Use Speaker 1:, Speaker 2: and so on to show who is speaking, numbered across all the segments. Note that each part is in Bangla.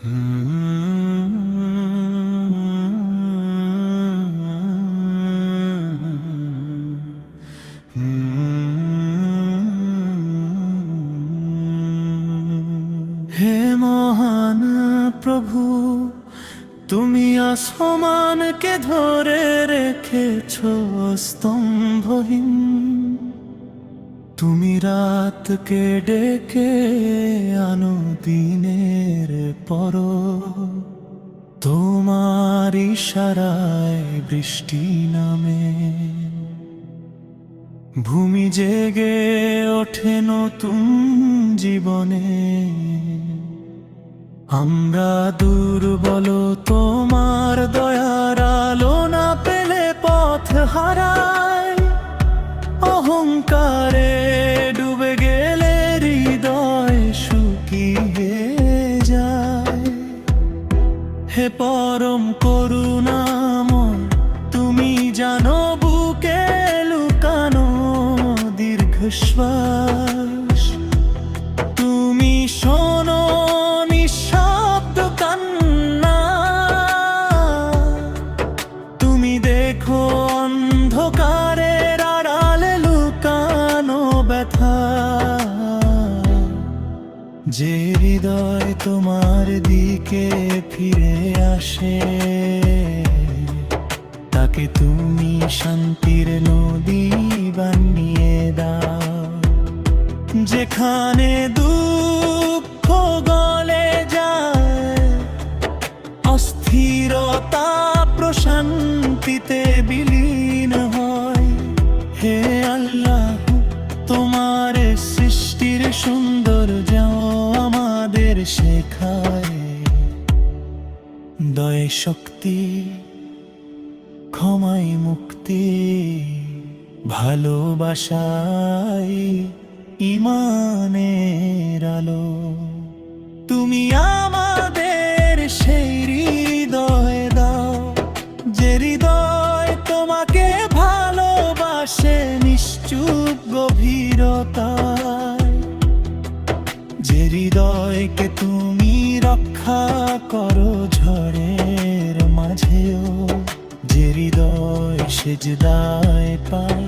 Speaker 1: হে মহান প্রভু তুমি আসমানকে ধরে রেখেছ স্তম্ভহীন। তুমি রাতকে ডেকে আনো দিনের পর। তোমার ইশারায় বৃষ্টি নামে। ভূমি জেগে ওঠে নতুন জীবনে। আমরা দুর্বল, তোমার দয়ার আলো না পেলে পথ হারায়। অহংকারে হে পরম করুণাম তুমি জানো বুকে লুকানো দীর্ঘশ্বাস যে হৃদয় তোমার দিকে ফিরে আসে, তাকে তুমি শান্তির নদী বানিয়ে দাও। যেখানে দুঃখ গলে যায়, অস্থিরতা প্রশান্তিতে বিলীন হয়। হে আল্লাহ, তোমার সৃষ্টির সৌন্দর্য দয় শক্তি, ক্ষমাই মুক্তি, ভালোবাসাই ইমানের আলো। তুমি আমাদের সেই হৃদয় দাও, যে হৃদয় তোমাকে ভালোবাসে নিশ্চুপ গভীরতায়। যে হৃদয়কে তুমি রক্ষা করো সেজদায় পাই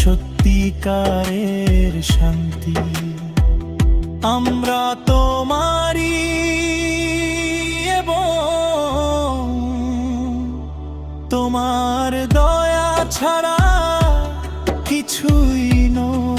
Speaker 1: সত্যিকারের শান্তি। আমরা তোমারি এবং তোমার দয়া ছাড়া কিছুই নয়।